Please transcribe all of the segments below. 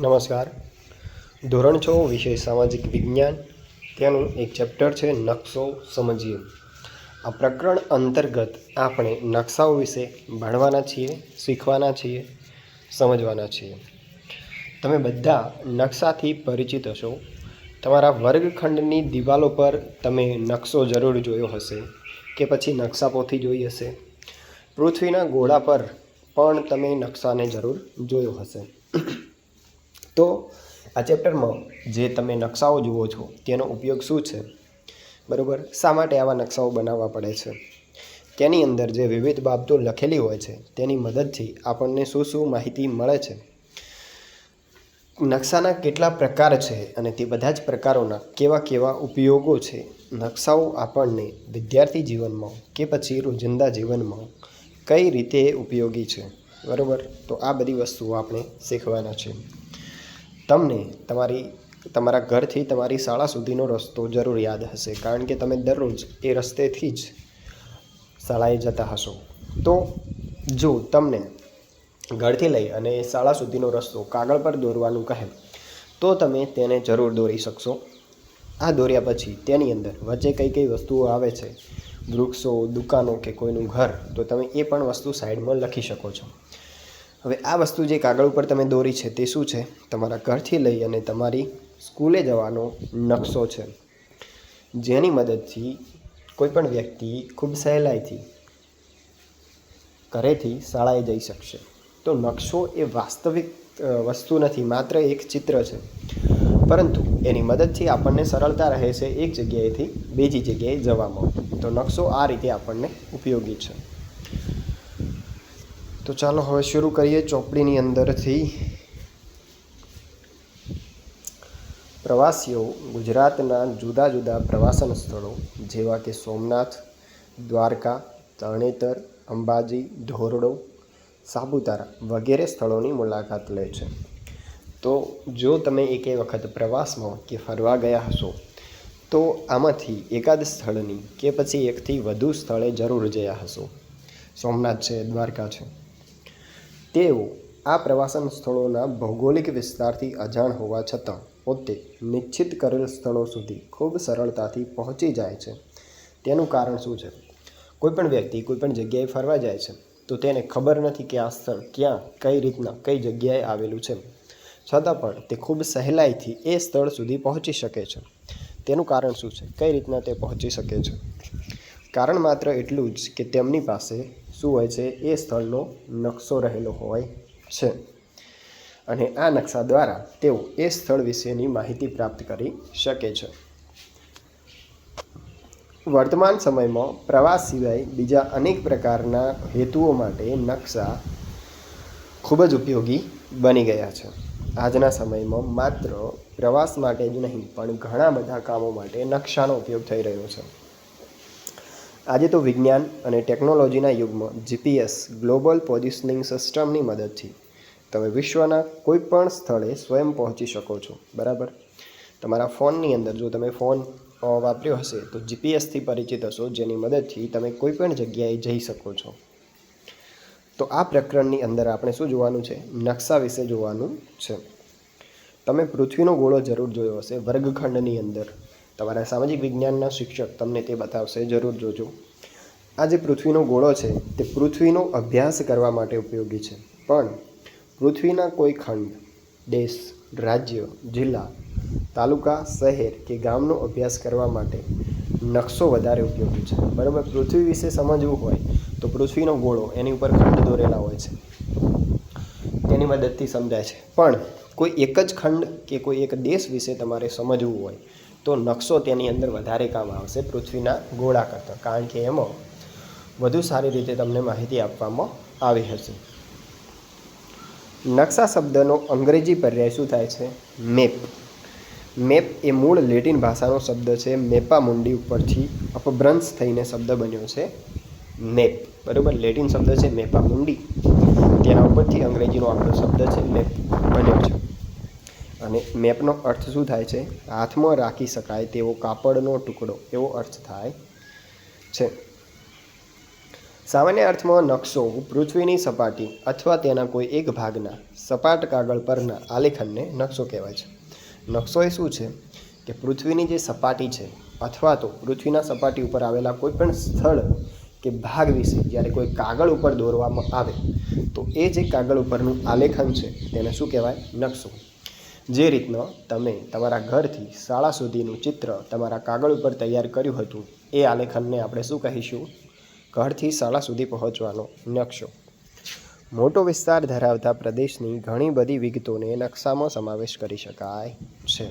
નમસ્કાર. ધોરણ છ, વિષય સામાજિક વિજ્ઞાન. તેનું એક ચેપ્ટર છે, નકશો સમજીએ. આ પ્રકરણ અંતર્ગત આપણે નકશાઓ વિશે ભણવાના છીએ, શીખવાના છીએ, સમજવાના છીએ. તમે બધા નકશાથી પરિચિત હશો. તમારા વર્ગખંડની દિવાલો પર તમે નકશો જરૂર જોયો હશે કે પછી નકશા પોથી જોઈ હશે. પૃથ્વીના ગોળા પર પણ તમે નકશાને જરૂર જોયો હશે. તો આ ચેપ્ટરમાં જે તમે નકશાઓ જુઓ છો, તેનો ઉપયોગ શું છે? બરાબર? શા માટે આવા નકશાઓ બનાવવા પડે છે? તેની અંદર જે વિવિધ બાબતો લખેલી હોય છે, તેની મદદથી આપણને શું શું માહિતી મળે છે? નકશાના કેટલા પ્રકાર છે અને તે બધા જ પ્રકારોના કેવા કેવા ઉપયોગો છે? નકશાઓ આપણને વિદ્યાર્થી જીવનમાં કે પછી રોજિંદા જીવનમાં કઈ રીતે ઉપયોગી છે? બરાબર? તો આ બધી વસ્તુઓ આપણે શીખવાના છે. તમને તમારી, તમારા ઘરથી તમારી શાળા સુધીનો રસ્તો જરૂર યાદ હશે, કારણ કે તમે દરરોજ એ રસ્તેથી જ શાળાએ જતા હશો. તો જો તમને ઘરથી લઈ અને શાળા સુધીનો રસ્તો કાગળ પર દોરવાનું કહે, તો તમે તેને જરૂર દોરી શકશો. આ દોર્યા પછી તેની અંદર વચ્ચે કઈ કઈ વસ્તુઓ આવે છે? વૃક્ષો, દુકાનો કે કોઈનું ઘર, તો તમે એ પણ વસ્તુ સાઈડમાં લખી શકો છો. હવે આ વસ્તુ જે કાગળ ઉપર તમે દોરી છે તે શું છે? તમારા ઘરથી લઈ અને તમારી સ્કૂલે જવાનો નકશો છે. જેની મદદથી કોઈપણ વ્યક્તિ ખૂબ સહેલાઈથી ઘરેથી શાળાએ જઈ શકશે. તો નકશો એ વાસ્તવિક વસ્તુ નથી, માત્ર એક ચિત્ર છે. પરંતુ એની મદદથી આપણને સરળતા રહે છે એક જગ્યાએથી બીજી જગ્યાએ જવામાં. તો નકશો આ રીતે આપણને ઉપયોગી છે. તો ચાલો હવે શરૂ કરીએ ચોપડીની અંદરથી. પ્રવાસીઓ ગુજરાતના જુદા જુદા પ્રવાસન સ્થળો, જેવા કે સોમનાથ, દ્વારકા, તરણેતર, અંબાજી, ધોરડો, સાપુતારા વગેરે સ્થળોની મુલાકાત લે છે. તો જો તમે એકે વખત પ્રવાસમાં કે ફરવા ગયા હશો, તો આમાંથી એકાદ સ્થળની કે પછી એકથી વધુ સ્થળે જરૂર જયા હશો. સોમનાથ છે, દ્વારકા છે. તેઓ આ પ્રવાસન સ્થળોના ભૌગોલિક વિસ્તારથી અજાણ હોવા છતાં પોતે નિશ્ચિત કરેલ સ્થળો સુધી ખૂબ સરળતાથી પહોંચી જાય છે. તેનું કારણ શું છે? કોઈપણ વ્યક્તિ કોઈપણ જગ્યાએ ફરવા જાય છે, તો તેને ખબર નથી કે આ સ્થળ ક્યાં, કઈ રીતના, કઈ જગ્યાએ આવેલું છે. છતાં પણ તે ખૂબ સહેલાઈથી એ સ્થળ સુધી પહોંચી શકે છે. તેનું કારણ શું છે? કઈ રીતના તે પહોંચી શકે છે? કારણ માત્ર એટલું જ કે તેમની પાસે શું હોય છે એ સ્થળનો નકશો રહેલો હોય છે. અને આ નકશા દ્વારા તેઓ એ સ્થળ વિશેની માહિતી પ્રાપ્ત કરી શકે છે. વર્તમાન સમયમાં પ્રવાસ સિવાય બીજા અનેક પ્રકારના હેતુઓ માટે નકશા ખૂબ જ ઉપયોગી બની ગયા છે. આજના સમયમાં માત્ર પ્રવાસ માટે જ નહીં, પણ ઘણા બધા કામો માટે નકશાનો ઉપયોગ થઈ રહ્યો છે. આજે તો વિજ્ઞાન અને ટેકનોલોજીના યુગમાં જીપીએસ, ગ્લોબલ પોઝિશનિંગ સિસ્ટમની મદદથી તમે વિશ્વના કોઈ પણ સ્થળે સ્વયં પહોંચી શકો છો, બરાબર? તમારા ફોનની અંદર જો તમે ફોન વાપર્યો હશે, તો જીપીએસથી પરિચિત હશો, જેની મદદથી તમે કોઈ પણ જગ્યાએ જઈ શકો છો. તો આ પ્રકરણની અંદર આપણે શું જોવાનું છે? નકશા વિશે જોવાનું છે. તમે પૃથ્વીનો ગોળો જરૂર જોયો હશે, વર્ગખંડની અંદર. તમારા સામાજિક વિજ્ઞાનના શિક્ષક તમને તે બતાવશે, જરૂર જોજો. આ જે પૃથ્વીનો ગોળો છે, તે પૃથ્વીનો અભ્યાસ કરવા માટે ઉપયોગી છે. પણ પૃથ્વીના કોઈ ખંડ, દેશ, રાજ્ય, જિલ્લા, તાલુકા, શહેર કે ગામનો અભ્યાસ કરવા માટે નકશો વધારે ઉપયોગી છે. બરાબર? પૃથ્વી વિશે સમજવું હોય તો પૃથ્વીનો ગોળો એની ઉપર ખંડ દોરેલા હોય છે. તેની મદદથી સમજાય છે. પણ કોઈ એક જ ખંડ કે કોઈ એક દેશ વિશે તમારે સમજવું હોય તો નકશો તેની અંદર વધારે કામ આવશે પૃથ્વીના ગોળા કરતાં. કારણ કે એમાં વધુ સારી રીતે તમને માહિતી આપવામાં આવી હશે. નકશા શબ્દનો અંગ્રેજી પર્યાય શું થાય છે? મેપ. મેપ એ મૂળ લેટિન ભાષાનો શબ્દ છે. મેપા મુંડી ઉપરથી અપભ્રંશ થઈને શબ્દ બન્યો છે. મેપ. બરાબર? લેટિન શબ્દ છે મેપા મુંડી. તેના ઉપરથી અંગ્રેજીનો આપણો શબ્દ છે મેપ. અને મેપનો અર્થ શું થાય છે? હાથમાં રાખી શકાય તેવો કાપડનો ટુકડો, એવો અર્થ થાય છે. સામાન્ય અર્થમાં નકશો, પૃથ્વીની સપાટી અથવા તેના કોઈ એક ભાગના સપાટ કાગળ પરના આલેખનને નકશો કહેવાય છે. નકશો એ શું છે? કે પૃથ્વીની જે સપાટી છે અથવા તો પૃથ્વીના સપાટી ઉપર આવેલા કોઈપણ સ્થળ કે ભાગ વિશે જ્યારે કોઈ કાગળ ઉપર દોરવામાં આવે, તો એ જે કાગળ ઉપરનું આલેખન છે તેને શું કહેવાય? નકશો. જે રીતનો તમે તમારા ઘરથી શાળા સુધીનું ચિત્ર તમારા કાગળ ઉપર તૈયાર કર્યું હતું, એ આલેખનને આપણે શું કહીશું? ઘરથી શાળા સુધી પહોંચવાનો નકશો. મોટો વિસ્તાર ધરાવતા પ્રદેશની ઘણી બધી વિગતોને નકશામાં સમાવેશ કરી શકાય છે.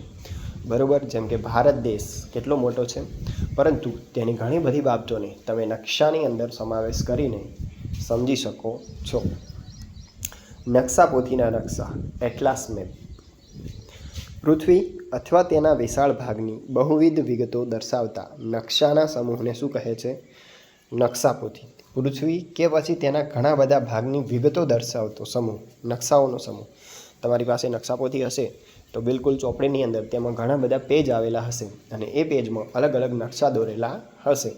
બરાબર? જેમ કે ભારત દેશ કેટલો મોટો છે? પરંતુ તેની ઘણી બધી બાબતોને તમે નકશાની અંદર સમાવેશ કરીને સમજી શકો છો. નકશા પોથીના નકશા એટલાસ મેપ પૃથ્વી અથવા તેના વિશાળ ભાગની બહુવિધ વિગતો દર્શાવતા નકશાના સમૂહને શું કહે છે? નકશાપોથી. પૃથ્વી કે પછી તેના ઘણા બધા ભાગની વિગતો દર્શાવતો સમૂહ, નકશાઓનો સમૂહ. તમારી પાસે નકશાપોથી હશે તો બિલકુલ ચોપડીની અંદર તેમાં ઘણા બધા પેજ આવેલા હશે અને એ પેજમાં અલગ અલગ નકશા દોરેલા હશે.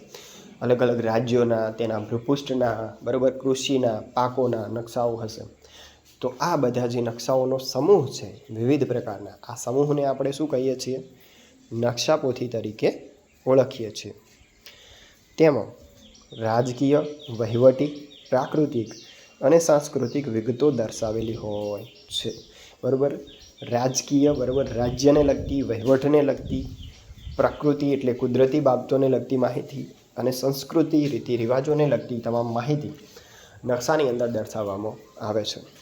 અલગ અલગ રાજ્યોના, તેના ભૂપૃષ્ઠના, બરાબર કૃષિના, પાકોના નકશાઓ હશે. તો આ બધા જે નકશાઓનો સમૂહ છે, વિવિધ પ્રકારના, આ સમૂહને આપણે શું કહીએ છીએ? નકશાપોથી તરીકે ઓળખીએ છીએ. તેમાં રાજકીય, વહીવટી, પ્રાકૃતિક અને સાંસ્કૃતિક વિગતો દર્શાવેલી હોય છે. બરાબર? રાજકીય બરાબર રાજ્યને લગતી, વહીવટને લગતી, પ્રકૃતિ એટલે કુદરતી બાબતોને લગતી માહિતી અને સંસ્કૃતિ રીતિ રિવાજોને લગતી તમામ માહિતી નકશાની અંદર દર્શાવવામાં આવે છે.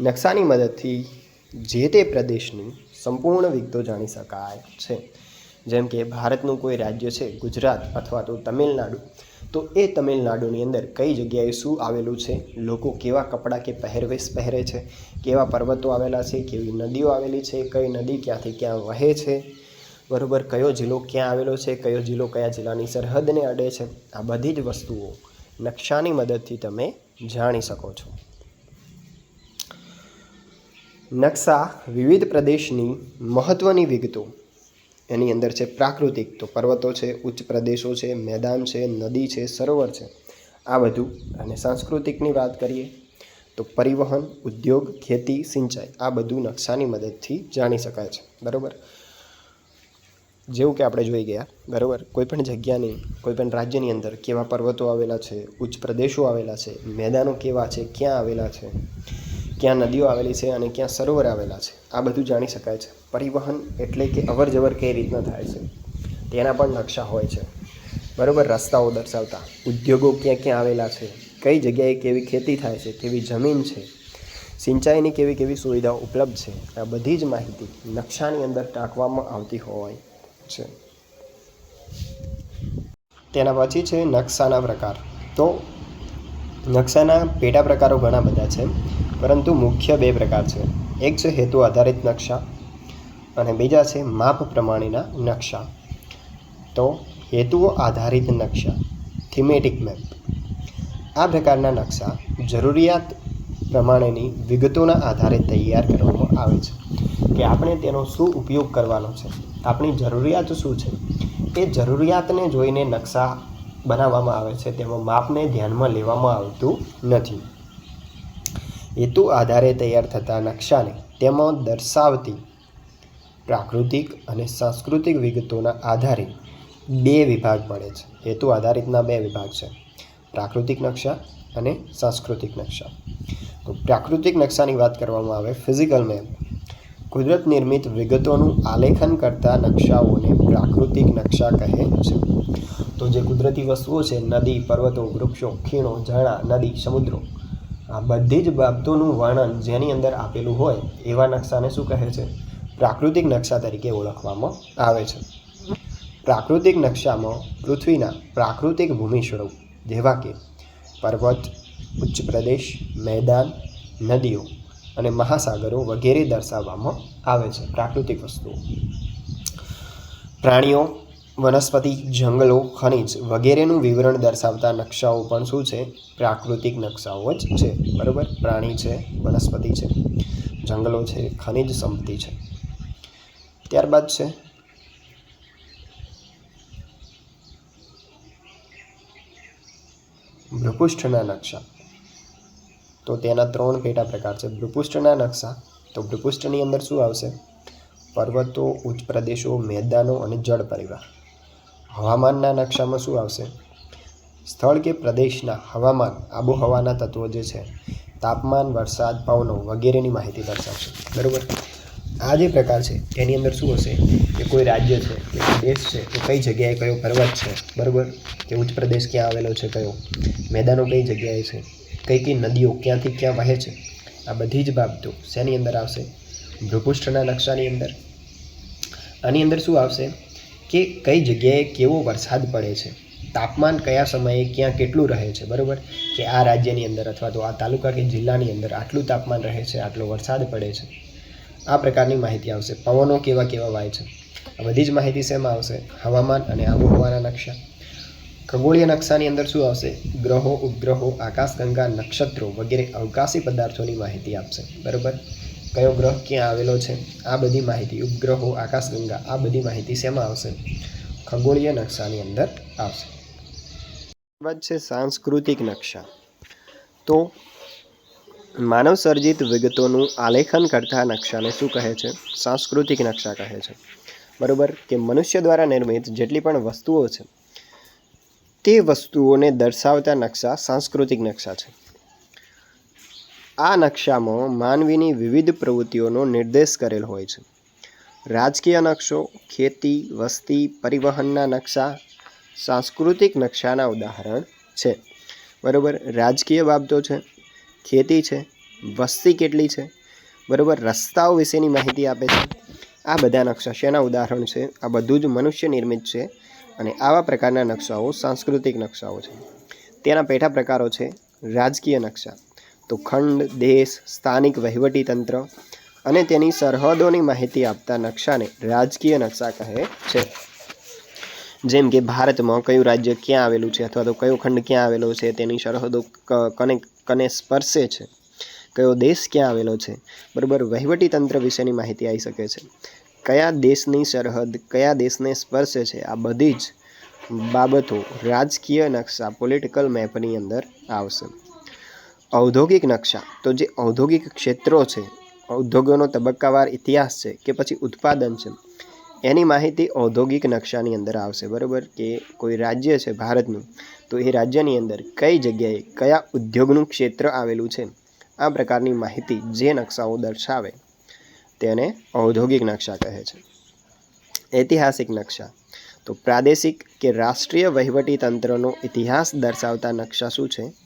નકશાની મદદથી જે તે પ્રદેશની સંપૂર્ણ વિગતો જાણી શકાય છે. જેમ કે ભારતનું કોઈ રાજ્ય છે, ગુજરાત અથવા તો તમિલનાડુ, તો એ તમિલનાડુની અંદર કઈ જગ્યાએ શું આવેલું છે, લોકો કેવા કપડાં કે પહેરવેશ પહેરે છે, કેવા પર્વતો આવેલા છે, કેવી નદીઓ આવેલી છે, કઈ નદી ક્યાંથી ક્યાં વહે છે, બરાબર, કયો જિલ્લો ક્યાં આવેલો છે, કયો જિલ્લો કયા જિલ્લાની સરહદને અડે છે, આ બધી જ વસ્તુઓ નકશાની મદદથી તમે જાણી શકો છો. નકશા વિવિધ પ્રદેશની મહત્ત્વની વિગતો. એની અંદર છે પ્રાકૃતિક, તો પર્વતો છે, ઉચ્ચ પ્રદેશો છે, મેદાન છે, નદી છે, સરોવર છે. આ બધું અને સાંસ્કૃતિકની વાત કરીએ, તો પરિવહન, ઉદ્યોગ, ખેતી, સિંચાઈ, આ બધું નકશાની મદદથી જાણી શકાય છે. બરાબર? જેવું કે આપણે જોઈ ગયા, બરાબર? કોઈપણ જગ્યાની કોઈપણ રાજ્યની અંદર કેવા પર્વતો આવેલા છે, ઉચ્ચ પ્રદેશો આવેલા છે, મેદાનો કેવા છે, ક્યાં આવેલા છે ક્યાં નદીઓ આવેલી છે અને ક્યાં સરોવર આવેલા છે, આ બધું જાણી શકાય છે. પરિવહન એટલે કે અવર જવર કઈ રીતના થાય છે, તેના પણ નકશા હોય છે. બરાબર? રસ્તાઓ દર્શાવતા, ઉદ્યોગો ક્યાં ક્યાં આવેલા છે, કઈ જગ્યાએ કેવી ખેતી થાય છે, કેવી જમીન છે, સિંચાઈની કેવી કેવી સુવિધાઓ ઉપલબ્ધ છે, આ બધી જ માહિતી નકશાની અંદર ટાંકવામાં આવતી હોય છે. તેના પછી છે નકશાના પ્રકાર. તો નકશાના પેટા પ્રકારો ઘણા બધા છે. પરંતુ મુખ્ય બે પ્રકાર છે. એક છે હેતુ આધારિત નકશા અને બીજા છે માપ પ્રમાણેના નકશા. તો હેતુઓ આધારિત નકશા થીમેટિક મેપ આ પ્રકારના નકશા જરૂરિયાત પ્રમાણેની વિગતોના આધારે તૈયાર કરવામાં આવે છે કે આપણે તેનો શું ઉપયોગ કરવાનો છે. આપણી જરૂરિયાત શું છે? એ જરૂરિયાતને જોઈને નકશા બનાવવામાં આવે છે. તેમાં માપને ધ્યાનમાં લેવામાં આવતું નથી. હેતુ આધારે તૈયાર થતા નકશાને તેમાં દર્શાવતી પ્રાકૃતિક અને સાંસ્કૃતિક વિગતોના આધારે બે વિભાગ પડે છે. હેતુ આધારિતના બે વિભાગ છે. પ્રાકૃતિક નકશા અને સાંસ્કૃતિક નકશા. તો પ્રાકૃતિક નકશાની વાત કરવામાં આવે ફિઝિકલ મેપ. કુદરત નિર્મિત વિગતોનું આલેખન કરતા નકશાઓને પ્રાકૃતિક નકશા કહે છે. તો જે કુદરતી વસ્તુઓ છે, નદી, પર્વતો, વૃક્ષો, ખીણો, ઝરણા, નદી, સમુદ્રો આ બધી જ બાબતોનું વર્ણન જેની અંદર આપેલું હોય એવા નકશાને શું કહે છે? પ્રાકૃતિક નકશા તરીકે ઓળખવામાં આવે છે. પ્રાકૃતિક નકશામાં પૃથ્વીના પ્રાકૃતિક ભૂમિ સ્વરૂપ જેવા કે પર્વત, ઉચ્ચ પ્રદેશ, મેદાન, નદીઓ અને મહાસાગરો વગેરે દર્શાવવામાં આવે છે પ્રાકૃતિક વસ્તુઓ. પ્રાણીઓ વનસ્પતિ, જંગલો, ખનિજ વગેરેનું વિવરણ દર્શાવતા નકશાઓ પણ શું છે? પ્રાકૃતિક નકશાઓ જ છે. બરાબર? પ્રાણી છે, વનસ્પતિ છે, જંગલો છે, ખનિજ સંપત્તિ છે. ત્યારબાદ છે ભૃપુષ્ઠના નકશા. તો તેના ત્રણ પેટા પ્રકાર છે. ભૃપુષ્ઠના નકશા. તો ભૃપુષ્ઠની અંદર શું આવશે? પર્વતો, ઉચ્ચ પ્રદેશો, મેદાનો અને જળ પરિવાહ હવામાનના નકશામાં શું આવશે? સ્થળ કે પ્રદેશના હવામાન, આબોહવાના તત્વો જે છે, તાપમાન, વરસાદ, પવનો વગેરેની માહિતી દર્શાવશે. બરાબર? આ જે પ્રકાર છે, એની અંદર શું હશે કે કોઈ રાજ્ય છે, કે દેશ છે તો કઈ જગ્યાએ કયો પર્વત છે, બરાબર? કે ઉચ્ચ પ્રદેશ ક્યાં આવેલો છે, કયો? મેદાનો કઈ જગ્યાએ છે, કઈ કઈ નદીઓ ક્યાંથી ક્યાં વહે છે? આ બધી જ બાબતો શેની અંદર આવશે? ભૂપૃષ્ઠના નકશાની અંદર. આની અંદર શું આવશે? કે કઈ જગ્યાએ કેવો વરસાદ પડે છે? તાપમાન કયા સમયે ક્યાં કેટલું રહે છે? બરાબર? કે આ રાજ્યની અંદર અથવા તો આ તાલુકા કે જિલ્લાની અંદર આટલું તાપમાન રહે છે, આટલો વરસાદ પડે છે? આ પ્રકારની માહિતી આવશે. પવનો કેવા કેવા વાય છે? આ બધી જ માહિતી શેમાં આવશે. હવામાન અને આબોહવાના નકશા. ખગોળીય નકશાની અંદર શું આવશે? ગ્રહો, ઉપગ્રહો, આકાશગંગા, નક્ષત્રો વગેરે અવકાશી પદાર્થોની માહિતી આપશે. બરાબર? કયો ગ્રહ ક્યાં આવેલો છે? આ બધી માહિતી ઉપગ્રહો, આકાશગંગા, આ બધી માહિતી શેમાં આવશે? ખગોળીય નકશાની અંદર આવશે. બાદ છે સાંસ્કૃતિક નકશા. તો માનવ સર્જિત વિગતોનું આલેખન કરતા નકશાને શું કહે છે? સાંસ્કૃતિક નકશા કહે છે. બરાબર? કે મનુષ્ય દ્વારા નિર્મિત જેટલી પણ વસ્તુઓ છે, તે વસ્તુઓને દર્શાવતા નકશા સાંસ્કૃતિક નકશા છે. આ નકશામાં માનવીની વિવિધ પ્રવૃત્તિઓનો નિર્દેશ કરેલ હોય છે. રાજકીય નકશો, ખેતી, વસ્તી, પરિવહનના નકશા, સાંસ્કૃતિક નકશાના ઉદાહરણ છે. બરાબર, રાજકીય બાબતો છે, ખેતી છે, વસ્તી કેટલી છે, બરાબર, રસ્તાઓ વિશેની માહિતી આપે છે. આ બધા નકશા શેના ઉદાહરણ છે? આ બધું જ મનુષ્ય નિર્મિત છે અને આવા પ્રકારના નકશાઓ સાંસ્કૃતિક નકશાઓ છે. તેના પેટા પ્રકારો છે રાજકીય નકશા. તો ખંડ, દેશ, સ્થાનિક વહીવટી તંત્ર અને તેની સરહદોની માહિતી આપતા નકશાને રાજકીય નકશા કહે છે. જેમ કે ભારતમાં કયું રાજ્ય ક્યાં આવેલું છે અથવા તો કયો ખંડ ક્યાં આવેલો છે, તેની સરહદો કને કને સ્પર્શે છે, કયો દેશ ક્યાં આવેલો છે, બરાબર વહીવટી તંત્ર વિશેની માહિતી આવી શકે છે. કયા દેશની સરહદ, કયા દેશને સ્પર્શે છે, આ બધી જ બાબતો રાજકીય નકશા, પોલિટિકલ મેપની અંદર આવશે. ઔદ્યોગિક નકશા, તો જે ઔદ્યોગિક ક્ષેત્રો છે ઉદ્યોગોનો તબક્કાવાર ઇતિહાસ છે કે પછી ઉત્પાદન છે, એની માહિતી ઔદ્યોગિક નકશાની અંદર આવશે, બરાબર? કે કોઈ રાજ્ય છે ભારતનું, તો એ રાજ્યની અંદર કઈ જગ્યાએ કયા ઉદ્યોગનું ક્ષેત્ર આવેલું છે, આ પ્રકારની માહિતી જે નકશાઓ દર્શાવે, તેને ઔદ્યોગિક નકશા કહે છે. ઐતિહાસિક નકશા, તો પ્રાદેશિક કે રાષ્ટ્રીય વહીવટી તંત્રનો ઇતિહાસ દર્શાવતા નકશા શું છે?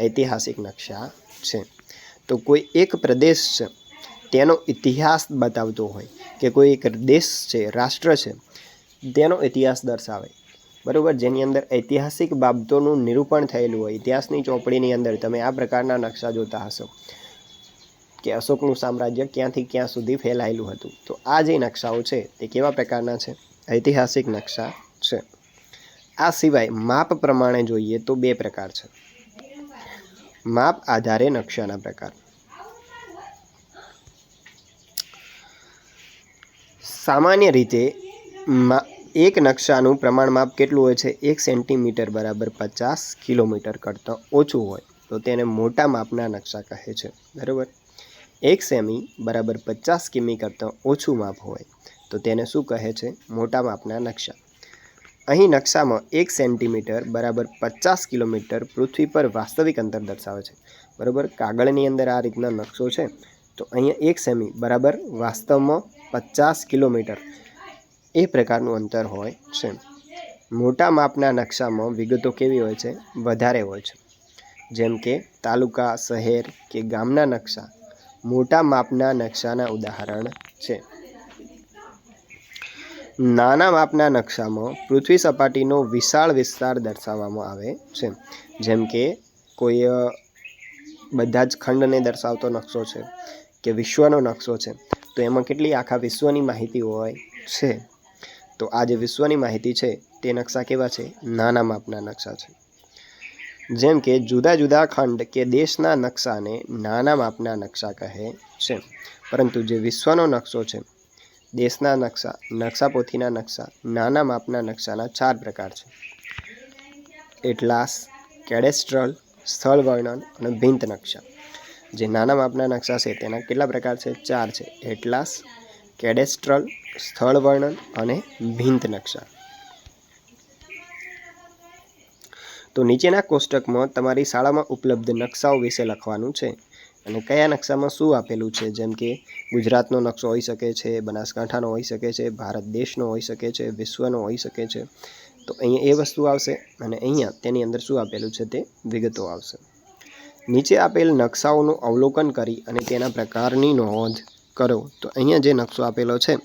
ઐતિહાસિક નકશા છે. તો કોઈ એક પ્રદેશ છે, તેનો ઇતિહાસ બતાવતો હોય કે કોઈ એક દેશ છે, રાષ્ટ્ર છે, તેનો ઇતિહાસ દર્શાવે. બરાબર? જેની અંદર ઐતિહાસિક બાબતોનું નિરૂપણ થયેલું હોય, ઇતિહાસની ચોપડીની અંદર તમે આ પ્રકારના નકશા જોતા હશો કે અશોકનું સામ્રાજ્ય ક્યાંથી ક્યાં સુધી ફેલાયેલું હતું. તો આ જે નકશાઓ છે, તે કેવા પ્રકારના છે? ઐતિહાસિક નકશા છે. આ સિવાય માપ પ્રમાણે જોઈએ તો બે પ્રકાર છે. માપ આધારે નકશાના પ્રકાર. સામાન્ય રીતે એક નકશાનું પ્રમાણ માપ કેટલું હોય છે? એક સેન્ટીમીટર બરાબર પચાસ કિલોમીટર કરતાં ઓછું હોય, તો તેને મોટા માપના નકશા કહે છે. બરાબર? એક સેમી બરાબર પચાસ કિમી કરતાં ઓછું માપ હોય, તો તેને શું કહે છે? મોટા માપના નકશા. અહીં નકશામાં એક સેન્ટીમીટર બરાબર પચાસ કિલોમીટર પૃથ્વી પર વાસ્તવિક અંતર દર્શાવે છે. બરાબર? કાગળની અંદર આ રીતના નકશો છે. તો અહીંયા એક સેમી બરાબર વાસ્તવમાં પચાસ કિલોમીટર એ પ્રકારનું અંતર હોય છે. મોટા માપના નકશામાં વિગતો કેવી હોય છે? વધારે હોય છે. જેમ કે તાલુકા, શહેર કે ગામના નકશા. મોટા માપના નકશાના ઉદાહરણ છે. નાના માપના નકશામાં પૃથ્વી સપાટીનો વિશાળ વિસ્તાર દર્શાવવામાં આવે છે. જેમ કે કોઈ બધા જ ખંડને દર્શાવતો નકશો છે કે વિશ્વનો નકશો છે. તો એમાં કેટલી આખા વિશ્વની માહિતી હોય છે? તો આ જે વિશ્વની માહિતી છે તે નકશા કેવા છે? નાના માપના નકશા છે. જેમ કે જુદા જુદા ખંડ કે દેશના નકશાને નાના માપના નકશા કહે છે. પરંતુ જે વિશ્વનો નકશો છે દેશના નકશા, નકશાપોથીના નકશા, નાના માપના નકશાના ચાર પ્રકાર છે. એટલાસ કેડેસ્ટ્રલ, સ્થળ વર્ણન અને ભિંત નકશા. જે નાના માપના નકશા છે, તેના કેટલા પ્રકાર છે? ચાર છે. એટલાસ કેડેસ્ટ્રલ, સ્થળ વર્ણન અને ભિંત નકશા. તો નીચેના કોષ્ટકમાં તમારી શાળામાં ઉપલબ્ધ નકશાઓ વિશે લખવાનું છે. અને કયા નકશામાં શું આપેલું છે? જેમ કે ગુજરાતનો નકશો હોઈ શકે છે, બનાસકાંઠાનો હોઈ શકે છે, ભારત દેશનો હોઈ શકે છે, વિશ્વનો હોઈ શકે છે. તો અહીંયા એ વસ્તુ આવશે અને અહીંયા તેની અંદર શું આપેલું છે તે વિગતો આવશે. નીચે આપેલ નકશાઓનું અવલોકન કરી અને તેના પ્રકારની નોંધ કરો. તો અહીંયા જે નકશો આપેલો છે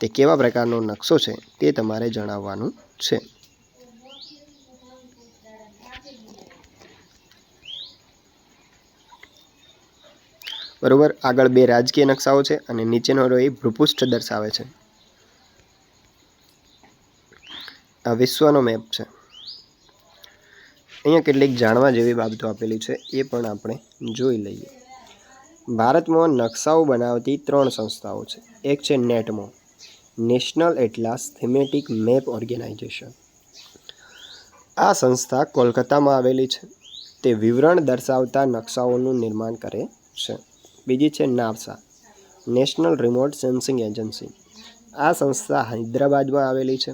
તે કેવા પ્રકારનો નકશો છે તે તમારે જણાવવાનું છે. બરોબર? આગળ બે રાજકીય નકશાઓ છે અને નીચેનો રો એ ભૂપૃષ્ઠ દર્શાવે છે. આ વિશ્વનો મેપ છે. અહીંયા કેટલીક જાણવા જેવી બાબતો આપેલી છે, એ પણ આપણે જોઈ લઈએ. ભારતમાં નકશાઓ બનાવતી ત્રણ સંસ્થાઓ છે. એક છે NATMO, national atlas thematic map organisation. આ સંસ્થા કોલકાતામાં આવેલી છે. તે વિવરણ દર્શાવતા નકશાઓનું નિર્માણ કરે છે. બીજી છે નાવસા નેશનલ રિમોટ સેન્સિંગ એજન્સી. આ સંસ્થા હૈદરાબાદમાં આવેલી છે.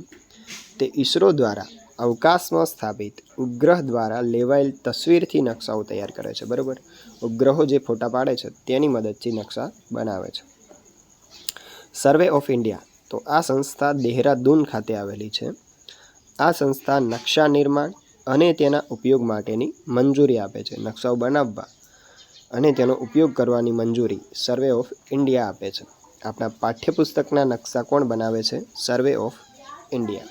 તે ઈસરો દ્વારા અવકાશમાં સ્થાપિત ઉપગ્રહ દ્વારા લેવાયેલ તસવીરથી નકશાઓ તૈયાર કરે છે, બરાબર? ઉપગ્રહો જે ફોટા પાડે છે, તેની મદદથી નકશા બનાવે છે. સર્વે ઓફ ઇન્ડિયા, તો આ સંસ્થા દેહરાદૂન ખાતે આવેલી છે. આ સંસ્થા નકશા નિર્માણ અને તેના ઉપયોગ માટેની મંજૂરી આપે છે. નકશાઓ બનાવવા અને તેનો ઉપયોગ કરવાની મંજૂરી સર્વે ઓફ ઇન્ડિયા આપે છે. આપણા પાઠ્યપુસ્તકના નકશા કોણ બનાવે છે? સર્વે ઓફ ઇન્ડિયા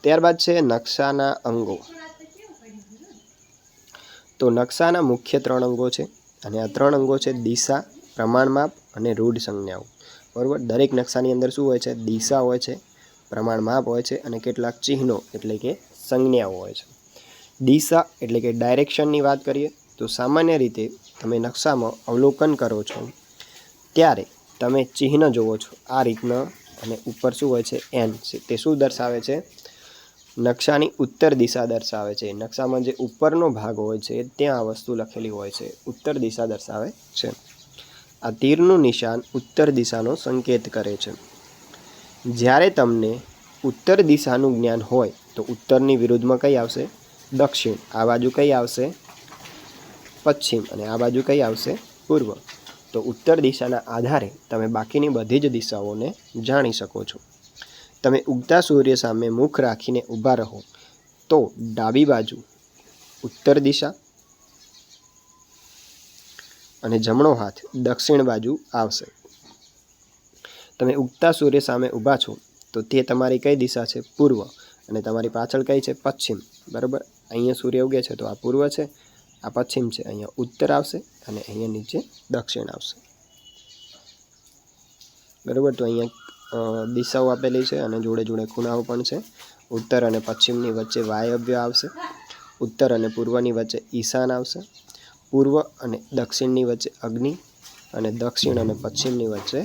ત્યારબાદ છે નકશાના અંગો. તો નકશાના મુખ્ય ત્રણ અંગો છે અને આ ત્રણ અંગો છે દિશા, પ્રમાણમાપ અને રૂઢ સંજ્ઞાઓ. બરાબર? દરેક નકશાની અંદર શું હોય છે? દિશા હોય છે, પ્રમાણમાપ હોય છે અને કેટલાક ચિહ્નો એટલે કે સંજ્ઞાઓ હોય છે. દિશા એટલે કે ડાયરેક્શનની વાત કરીએ તો સામાન્ય રીતે તમે નકશામાં અવલોકન કરો છો. ત્યારે તમે ચિહ્ન જુઓ છો. આ રીતના અને ઉપર શું હોય છે? એન તે શું દર્શાવે છે? નકશાની ઉત્તર દિશા દર્શાવે છે. નકશામાં જે ઉપરનો ભાગ હોય છે, ત્યાં આ વસ્તુ લખેલી હોય છે. ઉત્તર દિશા દર્શાવે છે. આ તીરનું નિશાન ઉત્તર દિશાનો સંકેત કરે છે. જ્યારે તમને ઉત્તર દિશાનું જ્ઞાન હોય, તો ઉત્તરની વિરુદ્ધમાં કઈ આવશે? દક્ષિણ. આ બાજુ કઈ આવશે? પશ્ચિમ અને આ બાજુ કઈ આવશે? પૂર્વ. તો ઉત્તર દિશાના આધારે તમે બાકીની બધી જ દિશાઓને જાણી શકો છો. તમે ઉગતા સૂર્ય સામે મુખ રાખીને ઊભા રહો. તો ડાબી બાજુ ઉત્તર દિશા અને જમણો હાથ દક્ષિણ બાજુ આવશે. તમે ઉગતા સૂર્ય સામે ઊભા છો, તો તે તમારી કઈ દિશા છે? પૂર્વ. અને તમારી પાછળ કઈ છે? પશ્ચિમ. બરાબર? અહીંયા સૂર્ય ઉગે છે, તો આ પૂર્વ છે. આ પશ્ચિમ છે, અહીંયા ઉત્તર આવશે અને અહીંયા નીચે દક્ષિણ આવશે. બરાબર, તો અહીંયા દિશાઓ આપેલી છે અને જોડે જોડે ખૂણાઓ પણ છે. ઉત્તર અને પશ્ચિમની વચ્ચે વાયવ્ય આવશે. ઉત્તર અને પૂર્વની વચ્ચે ઈશાન આવશે. પૂર્વ અને દક્ષિણની વચ્ચે અગ્નિ અને દક્ષિણ અને પશ્ચિમની વચ્ચે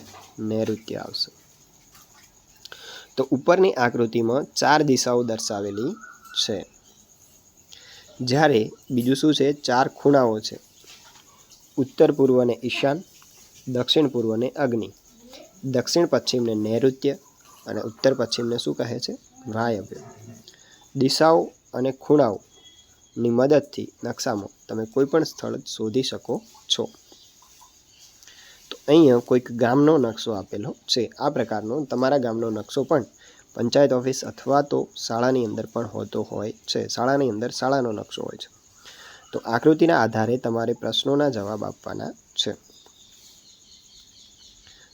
નૈઋત્ય આવશે. તો ઉપરની આકૃતિમાં ચાર દિશાઓ દર્શાવેલી છે. જ્યારે બીજું શું છે? ચાર ખૂણાઓ છે. ઉત્તર પૂર્વને ઈશાન, દક્ષિણ પૂર્વને અગ્નિ. દક્ષિણ પશ્ચિમને નૈઋત્ય અને ઉત્તર પશ્ચિમને શું કહે છે? વાયવ્ય. દિશાઓ અને ખૂણાઓની મદદથી નકશામાં તમે કોઈ પણ સ્થળ શોધી શકો છો. તો અહીંયા કોઈક ગામનો નકશો આપેલો છે. આ પ્રકારનો તમારા ગામનો નકશો પણ પંચાયત ઓફિસ અથવા તો શાળાની અંદર પણ હોતો હોય છે. શાળાની અંદર શાળાનો નકશો હોય છે. તો આકૃતિના આધારે તમારે પ્રશ્નોના જવાબ આપવાના છે.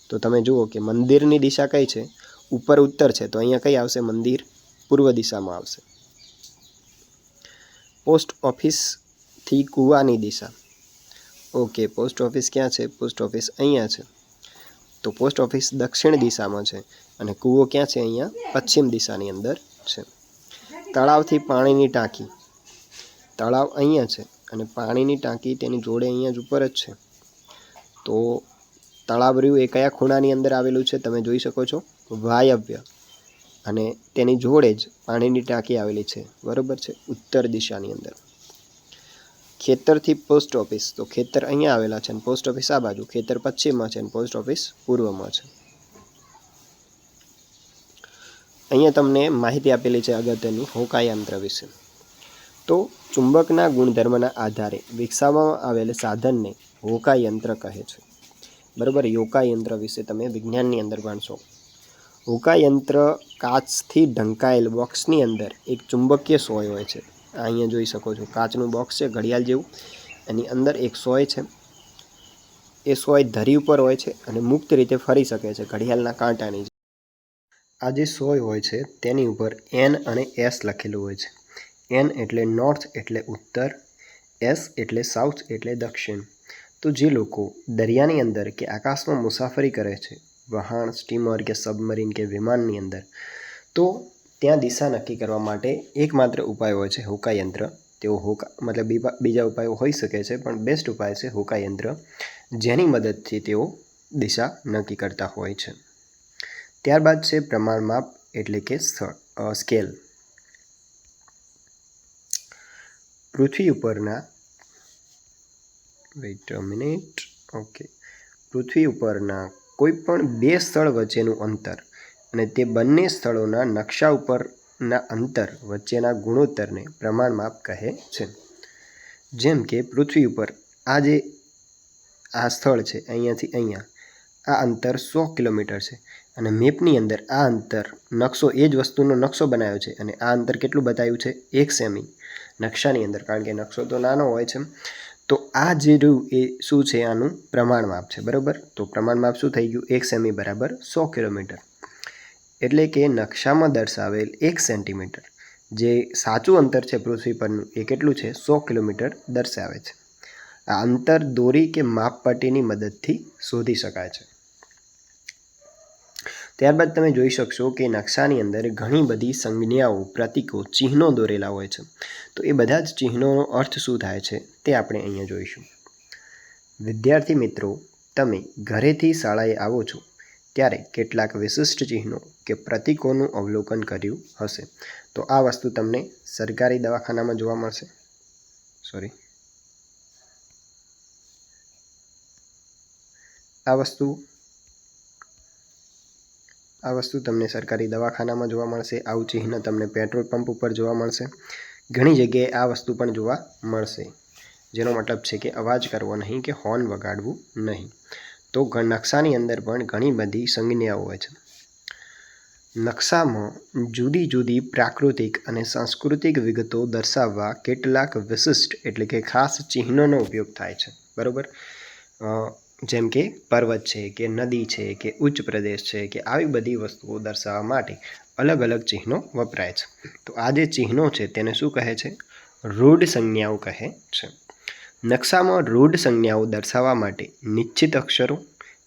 તો તમે જુઓ કે મંદિરની દિશા કઈ છે? ઉપર ઉત્તર છે. તો અહીંયા કઈ આવશે? મંદિર પૂર્વ દિશામાં આવશે. પોસ્ટ ઓફિસથી કૂવાની દિશા. ઓકે, પોસ્ટ ઓફિસ ક્યાં છે? પોસ્ટ ઓફિસ અહીંયા છે. તો પોસ્ટ ઓફિસ દક્ષિણ દિશામાં છે અને કૂવો ક્યાં છે અહીંયા? પશ્ચિમ દિશાની અંદર છે. તળાવથી પાણીની ટાંકી. તળાવ અહીંયા છે અને પાણીની ટાંકી તેની જોડે અહીંયા જ ઉપર જ છે. તો તળાવ રહ્યું એ કયા ખૂણાની અંદર આવેલું છે તમે જોઈ શકો છો? વાયવ્ય. અને તેની જોડે જ પાણીની ટાંકી આવેલી છે. બરોબર છે? ઉત્તર દિશાની અંદર. ખેતરથી પોસ્ટ ઓફિસ તો ખેતર અહીંયા આવેલા છે અને પોસ્ટ ઓફિસ આ બાજુ, ખેતર પશ્ચિમમાં છે અને પોસ્ટ ઓફિસ પૂર્વમાં છે. અહીંયા તમને માહિતી આપેલી છે અગત્યની હોકાયંત્ર વિશે. તો ચુંબકના ગુણધર્મના આધારે વિકસાવવામાં આવેલ સાધનને હોકાયંત્ર કહે છે. બરાબર, યોકાયંત્ર વિશે તમે વિજ્ઞાનની અંદર ભણશો. હોકાયંત્ર કાચથી ઢંકાયેલ બોક્સની અંદર એક ચુંબકીય સોય હોય છે. અહીંયા જોઈ શકો છો. કાચનું બોક્સ છે, ઘડિયાળ જેવું. એની અંદર એક સોય છે. એ સોય ધરી ઉપર હોય છે અને મુક્ત રીતે ફરી શકે છે ઘડિયાળના કાંટાની આ જે સોય હોય છે તેની ઉપર એન અને એસ લખેલું હોય છે. એન એટલે નોર્થ એટલે ઉત્તર એસ એટલે સાઉથ એટલે દક્ષિણ. તો જે લોકો દરિયાની અંદર કે આકાશમાં મુસાફરી કરે છે વહાણ સ્ટીમર કે સબમરીન કે વિમાનની અંદર, તો ત્યાં દિશા નક્કી કરવા માટે એકમાત્ર ઉપાય હોય છે હોકાયંત્ર. તેઓ હોકા, મતલબ બીજા ઉપાયો હોઈ શકે છે, પણ બેસ્ટ ઉપાય છે હોકાયંત્ર, જેની મદદથી તેઓ દિશા નક્કી કરતા હોય છે. ત્યારબાદ છે પ્રમાણ માપ એટલે કે સ્કેલ. પૃથ્વી ઉપરના વેઇટ મિનિટ ઓકે પૃથ્વી ઉપરના કોઈ પણ બે સ્થળ વચ્ચેનું અંતર અને તે બંને સ્થળોના નકશા ઉપરના અંતર વચ્ચેના ગુણોત્તરને પ્રમાણ માપ કહે છે. જેમ કે પૃથ્વી ઉપર આ જે આ સ્થળ છે, અહીંયાથી અહીંયા, આ અંતર સો કિલોમીટર છે અને મેપની અંદર આ અંતર નકશો, એ જ વસ્તુનો નકશો બનાવ્યો છે અને આ અંતર કેટલું બતાવ્યું છે? એક સેમી નકશાની અંદર, કારણ કે નકશો તો નાનો હોય છે તો આ જે રહ્યું એ શું છે? આનું પ્રમાણ માપ છે, બરાબર? તો પ્રમાણ માપ શું થઈ ગયું? એક સેમી બરાબર સો કિલોમીટર. એટલે કે નકશામાં દર્શાવેલ એક સેન્ટીમીટર, જે સાચું અંતર છે પૃથ્વી પરનું, એ કેટલું છે? સો કિલોમીટર દર્શાવે છે. આ અંતર દોરી કે માપપટ્ટીની મદદથી શોધી શકાય છે. ત્યારબાદ તમે જોઈ શકશો કે નકશાની અંદર ઘણી બધી સંજ્ઞાઓ, પ્રતીકો, ચિહ્નો દોરેલા હોય છે. તો એ બધા જ ચિહ્નોનો અર્થ શું થાય છે તે આપણે અહીંયા જોઈશું. વિદ્યાર્થી મિત્રો, તમે ઘરેથી શાળાએ આવો છો. ત્યારે કેટલાક વિશિષ્ટ ચિહ્નો કે પ્રતીકોનું અવલોકન કર્યું હશે. તો આ વસ્તુ તમને સરકારી દવાખાનામાં જોવા મળશે. સોરી આ વસ્તુ આ વસ્તુ તમને સરકારી દવાખાનામાં જોવા મળશે. આવું ચિહ્ન તમને પેટ્રોલ પંપ ઉપર જોવા મળશે. ઘણી જગ્યાએ આ વસ્તુ પણ જોવા મળશે. જેનો મતલબ છે કે અવાજ કરવો નહીં કે હોર્ન વગાડવું નહીં. તો નકશાની અંદર પણ ઘણી બધી સંજ્ઞાઓ હોય છે. નકશામાં જુદી જુદી પ્રાકૃતિક અને સાંસ્કૃતિક વિગતો દર્શાવવા કેટલાક વિશિષ્ટ એટલે કે ખાસ ચિહ્નોનો ઉપયોગ થાય છે. બરાબર? જેમ કે પર્વત છે કે નદી છે કે ઉચ્ચ પ્રદેશ છે કે આવી બધી વસ્તુઓ દર્શાવવા માટે અલગ અલગ ચિહ્નો વપરાય છે. તો આ જે ચિહ્નો છે તેને શું કહે છે? રૂઢ સંજ્ઞાઓ કહે છે. નકશામાં રૂઢ સંજ્ઞાઓ દર્શાવવા માટે નિશ્ચિત અક્ષરો,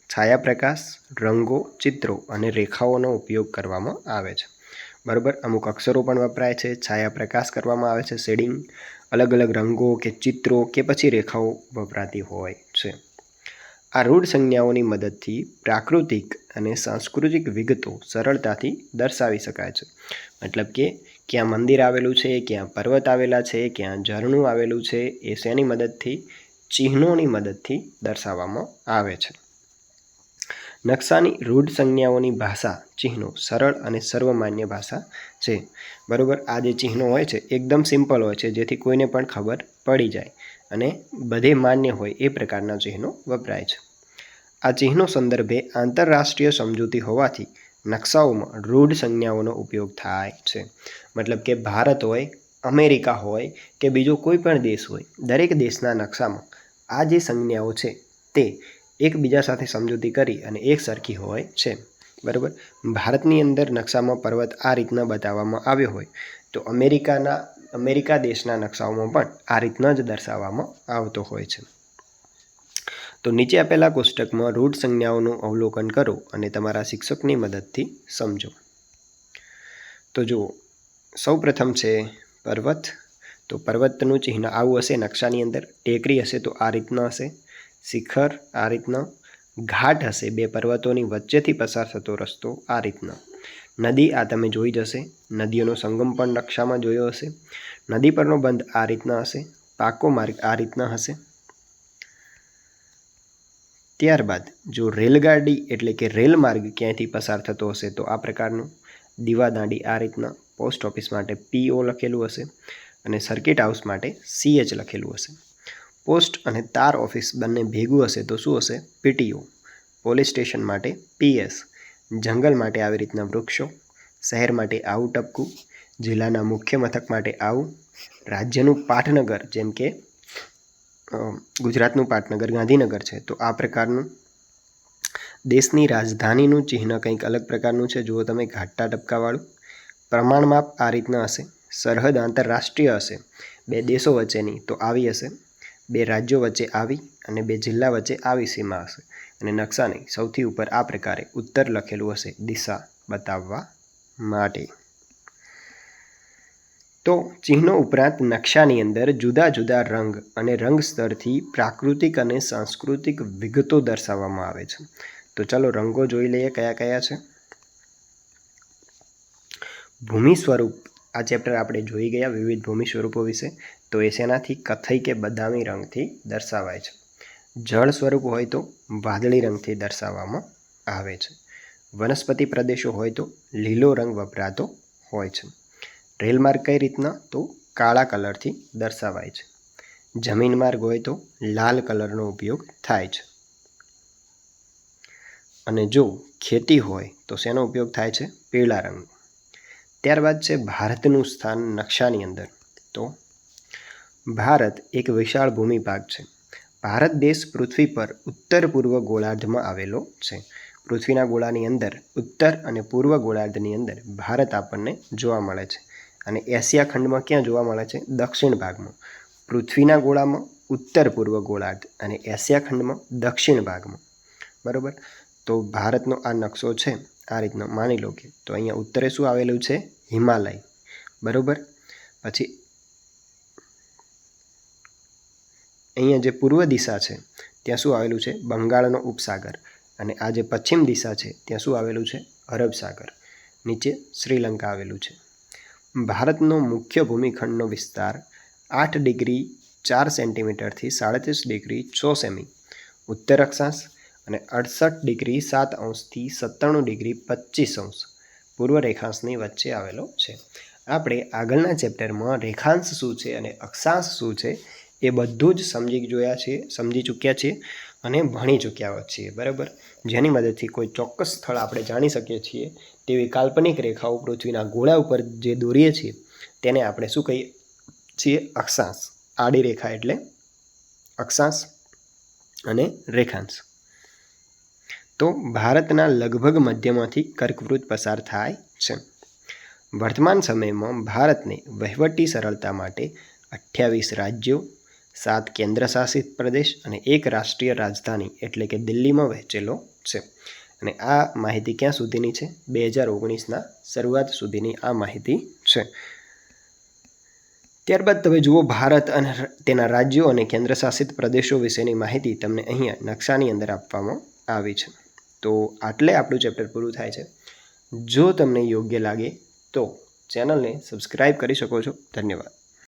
છાયાપ્રકાશ, રંગો, ચિત્રો અને રેખાઓનો ઉપયોગ કરવામાં આવે છે. બરાબર? અમુક અક્ષરો પણ વપરાય છે. છાયાપ્રકાશ કરવામાં આવે છે. શેડિંગ અલગ અલગ રંગો કે ચિત્રો કે પછી રેખાઓ વપરાતી હોય છે. આ રૂઢ સંજ્ઞાઓની મદદથી પ્રાકૃતિક અને સાંસ્કૃતિક વિગતો સરળતાથી દર્શાવી શકાય છે. મતલબ કે ક્યાં મંદિર આવેલું છે, ક્યાં પર્વત આવેલા છે, ક્યાં ઝરણું આવેલું છે, એ શેની મદદથી, ચિહ્નોની મદદથી દર્શાવવામાં આવે છે. નકશાની રૂઢ સંજ્ઞાઓની ભાષા ચિહ્નો સરળ અને સર્વમાન્ય ભાષા છે. બરાબર, આ જે ચિહ્નો હોય છે, એકદમ સિમ્પલ હોય છે, જેથી કોઈને પણ ખબર પડી જાય અને બધે માન્ય હોય એ પ્રકારના ચિહ્નો વપરાય છે. આ ચિહ્નો સંદર્ભે આંતરરાષ્ટ્રીય સમજૂતી હોવાથી નકશાઓમાં રૂઢ સંજ્ઞાઓનો ઉપયોગ થાય છે. મતલબ કે ભારત હોય, અમેરિકા હોય કે બીજો કોઈ પણ દેશ હોય, દરેક દેશના નકશામાં આ જે સંજ્ઞાઓ છે તે એકબીજા સાથે સમજૂતી કરી અને એક સરખી હોય છે. બરાબર? ભારતની અંદર નકશામાં પર્વત આ રીતના બતાવવામાં આવ્યો હોય, તો અમેરિકાના, અમેરિકા દેશના નકશાઓમાં પણ આ રીતના જ દર્શાવવામાં આવતો હોય છે. તો નીચે આપેલા કોષ્ટકમાં રૂઢ સંજ્ઞાઓનું અવલોકન કરો અને તમારા શિક્ષકની મદદથી સમજો. તો જુઓ સૌ પ્રથમ છે પર્વત. તો પર્વતનું ચિહ્ન આવું હશે, નકશાની અંદર ટેકરી હશે તો આ રીતના હશે, શિખર આ રીતના, ઘાટ હશે બે પર્વતોની વચ્ચેથી પસાર થતો રસ્તો આ રીતના. નદી આ તમે જોઈ જશે નદીઓનો સંગમ પણ નકશામાં જોયો હશે, નદી પરનો બંધ આ રીતના હશે, પાકો માર્ગ આ રીતના હશે ત્યારબાદ જો રેલગાડી એટલે કે રેલ માર્ગ ક્યાંયથી પસાર થતો હશે, તો આ પ્રકારનું દીવાદાંડી આ રીતના પોસ્ટ ઓફિસ માટે પીઓ લખેલું હશે અને સર્કિટ હાઉસ માટે સીએચ લખેલું હશે. પોસ્ટ અને તાર ઓફિસ બંને ભેગું હશે તો શું હશે? પીટીઓ પોલીસ સ્ટેશન માટે પીએસ જંગલ માટે આવી રીતના વૃક્ષો. શહેર માટે આવું ટપકું. જિલ્લાના મુખ્ય મથક માટે આવું. રાજ્યનું પાટનગર જેમ કે ગુજરાતનું પાટનગર, ગાંધીનગર છે. તો આ પ્રકારનું દેશની રાજધાનીનું ચિહ્ન કંઈક અલગ પ્રકારનું છે. જુઓ તમે ઘાટા ટપકાવાળું. પ્રમાણમાપ આ રીતના હશે. સરહદ આંતરરાષ્ટ્રીય હશે. બે દેશો વચ્ચેની તો આવી હશે. બે રાજ્યો વચ્ચે આવી અને બે જિલ્લા વચ્ચે આવી સીમા હશે. અને નકશાની સૌથી ઉપર આ પ્રકારે ઉત્તર લખેલું હશે દિશા બતાવવા માટે. તો ચિહ્નો ઉપરાંત નકશાની અંદર જુદા જુદા રંગ અને રંગ સ્તરથી પ્રાકૃતિક અને સાંસ્કૃતિક વિગતો દર્શાવવામાં આવે છે. તો ચાલો રંગો જોઈ લઈએ કયા કયા છે. ભૂમિ સ્વરૂપ આ ચેપ્ટર આપણે જોઈ ગયા વિવિધ ભૂમિ સ્વરૂપો વિશે. તો એ શેનાથી? કથઈ કે બદામી રંગથી દર્શાવાય છે. જળ સ્વરૂપ હોય તો વાદળી રંગથી દર્શાવવામાં આવે છે. વનસ્પતિ પ્રદેશો હોય તો લીલો રંગ વપરાતો હોય છે. રેલ માર્ગ કઈ રીતના? તો કાળા કલરથી દર્શાવાય છે. જમીન માર્ગ હોય તો લાલ કલરનો ઉપયોગ થાય છે. અને જો ખેતી હોય તો શેનો ઉપયોગ થાય છે? પીળા રંગનો. ત્યારબાદ છે ભારતનું સ્થાન નકશાની અંદર. તો ભારત એક વિશાળ ભૂમિ ભાગ છે. ભારત દેશ પૃથ્વી પર ઉત્તર પૂર્વ ગોળાર્ધમાં આવેલો છે. પૃથ્વીના ગોળાની અંદર ઉત્તર અને પૂર્વ ગોળાર્ધની અંદર ભારત આપણને જોવા મળે છે. અને એશિયા ખંડમાં ક્યાં જોવા મળે છે? દક્ષિણ ભાગમાં. પૃથ્વીના ગોળામાં ઉત્તર પૂર્વ ગોળાર્ધ અને એશિયા ખંડમાં દક્ષિણ ભાગમાં. બરાબર? તો ભારતનો આ નકશો છે, આ રીતનો. માની લો કે તો અહીંયા ઉત્તરે શું આવેલું છે? હિમાલય. બરાબર? પછી અહીંયા જે પૂર્વ દિશા છે, ત્યાં શું આવેલું છે? બંગાળનો ઉપસાગર. અને આ જે પશ્ચિમ દિશા છે, ત્યાં શું આવેલું છે? અરબ સાગર. નીચે શ્રીલંકા આવેલું છે. ભારતનો મુખ્ય ભૂમિખંડનો વિસ્તાર આઠ ડિગ્રી ચાર સેન્ટીમીટરથી સાડત્રીસ ડિગ્રી છ સેમી, ઉત્તર અક્ષાંશ અને અડસઠ ડિગ્રી સાત અંશથી સત્તાણું ડિગ્રી પચીસ અંશ પૂર્વ રેખાંશની વચ્ચે આવેલો છે. આપણે આગળના ચેપ્ટરમાં રેખાંશ શું છે અને અક્ષાંશ શું છે એ બધું જ સમજી જોયા છીએ, સમજી ચૂક્યા છીએ. અને ભણી ચૂક્યા છીએ, બરાબર? જેની મદદથી કોઈ ચોક્કસ સ્થળ આપણે જાણી શકીએ છીએ, તેવી કાલ્પનિક રેખાઓ પૃથ્વીના ગોળા ઉપર જે દોરીએ છીએ, તેને આપણે શું કહીએ છીએ? અક્ષાંશ. આડી રેખા એટલે અક્ષાંશ અને રેખાંશ. તો ભારતના લગભગ મધ્યમાંથી કર્કવૃત પસાર થાય છે. વર્તમાન સમયમાં ભારતને વહીવટી સરળતા માટે અઠ્યાવીસ રાજ્યો સાત કેન્દ્રશાસિત પ્રદેશ અને એક રાષ્ટ્રીય રાજધાની એટલે કે દિલ્હીમાં વહેંચેલો છે. અને આ માહિતી ક્યાં સુધીની છે? બે હજાર ઓગણીસના શરૂઆત સુધીની આ માહિતી છે. ત્યારબાદ તમે જુઓ ભારત અને તેના રાજ્યો અને કેન્દ્રશાસિત પ્રદેશો વિશેની માહિતી તમને અહીંયા નકશાની અંદર આપવામાં આવી છે. તો આટલે આપણું ચેપ્ટર પૂરું થાય છે. જો તમને યોગ્ય લાગે તો ચેનલને સબસ્ક્રાઈબ કરી શકો છો. ધન્યવાદ.